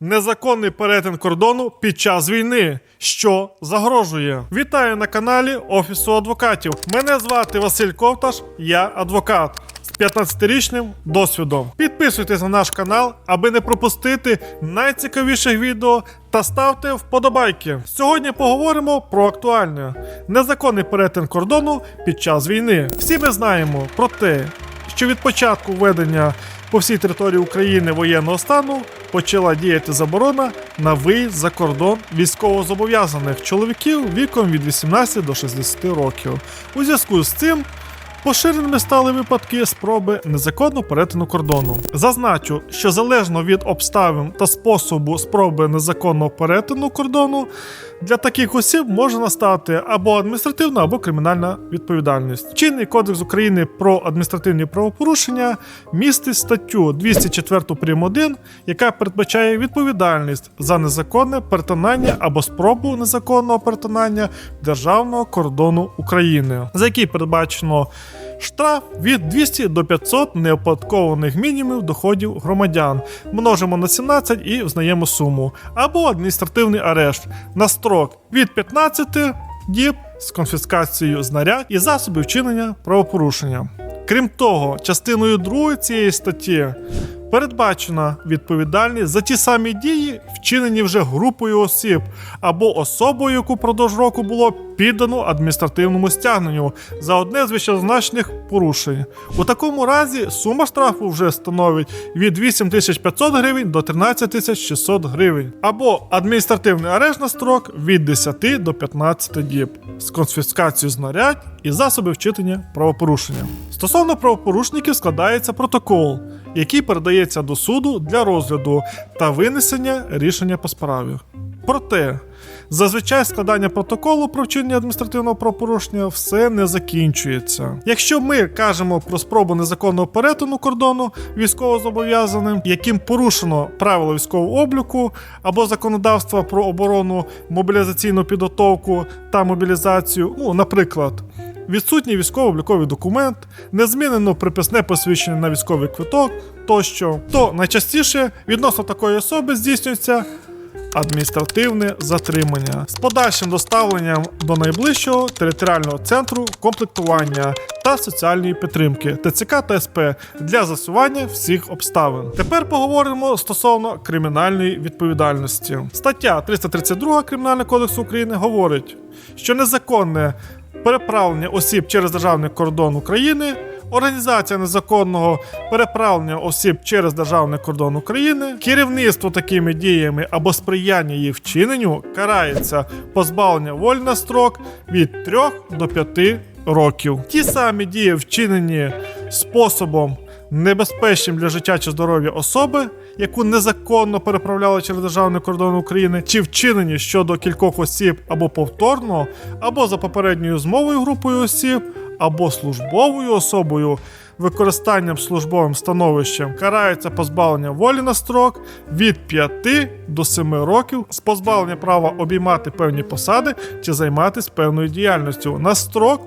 Незаконний перетин кордону під час війни, що загрожує. Вітаю на каналі Офісу адвокатів. Мене звати Василь Ковташ, я адвокат з 15-річним досвідом. Підписуйтесь на наш канал, аби не пропустити найцікавіших відео та ставте вподобайки. Сьогодні поговоримо про актуальне незаконний перетин кордону під час війни. Всі ми знаємо про те, що від початку введення по всій території України воєнного стану почала діяти заборона на виїзд за кордон військовозобов'язаних чоловіків віком від 18 до 60 років. У зв'язку з цим Поширеними стали випадки спроби незаконного перетину кордону. Зазначу, що залежно від обставин та способу спроби незаконного перетину кордону, для таких осіб може настати або адміністративна, або кримінальна відповідальність. Чинний кодекс України про адміністративні правопорушення містить статтю 204 прим. 1, яка передбачає відповідальність за незаконне перетинання або спробу незаконного перетинання державного кордону України, за який передбачено штраф від 200 до 500 неоподаткованих мінімумів доходів громадян. Множимо на 17 і взнаємо суму. Або адміністративний арешт на строк від 15 діб з конфіскацією знарядь і засобів вчинення правопорушення. Крім того, частиною 2 цієї статті передбачена відповідальність за ті самі дії, вчинені вже групою осіб або особою, яку впродовж року було піддано адміністративному стягненню за одне з вищезазначених порушень. У такому разі сума штрафу вже становить від 8500 гривень до 13600 гривень, або адміністративний арешт на строк від 10 до 15 діб з конфіскацією знарядь і засобів вчинення правопорушення. Стосовно правопорушників складається протокол, який передається до суду для розгляду та винесення рішення по справі. Проте, зазвичай складання протоколу про вчинення адміністративного правопорушення все не закінчується. Якщо ми кажемо про спробу незаконного перетину кордону військовозобов'язаним, яким порушено правила військового обліку або законодавства про оборону, мобілізаційну підготовку та мобілізацію, ну, наприклад. Відсутній військово-обліковий документ, незмінено приписне посвідчення на військовий квиток тощо, то найчастіше відносно такої особи здійснюється адміністративне затримання з подальшим доставленням до найближчого територіального центру комплектування та соціальної підтримки ТЦК та СП для засування всіх обставин. Тепер поговоримо стосовно кримінальної відповідальності. Стаття 332 Кримінального кодексу України говорить, що незаконне переправлення осіб через державний кордон України. Організація незаконного переправлення осіб через державний кордон України, керівництво такими діями або сприяння їх вчиненню карається позбавлення волі на строк від 3 до 5 років. Ті самі дії, вчинені способом небезпечним для життя чи здоров'я особи, яку незаконно переправляли через державний кордон України, чи вчинені щодо кількох осіб або повторно, або за попередньою змовою групою осіб, або службовою особою. Використанням службовим становищем карається позбавлення волі на строк від 5 до 7 років з позбавлення права обіймати певні посади чи займатися певною діяльністю на строк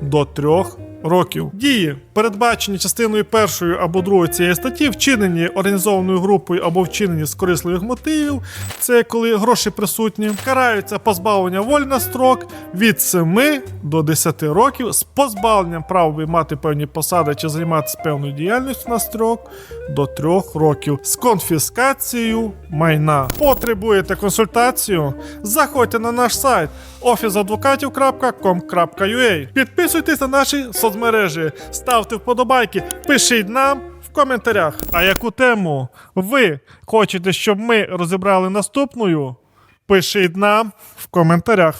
до 3 років. Дії, передбачені частиною першої або другої цієї статті, вчинені організованою групою або вчинені з корисливих мотивів, це коли гроші присутні, караються позбавлення волі на строк від 7 до 10 років з позбавленням права обіймати певні посади чи займатися певною діяльністю на строк до 3 років з конфіскацією майна. Потребуєте консультацію? Заходьте на наш сайт officeadvokatів.com.ua Підписуйтесь на наші соцмережі, ставте вподобайки, пишіть нам в коментарях. А яку тему ви хочете, щоб ми розібрали наступною? Пишіть нам в коментарях.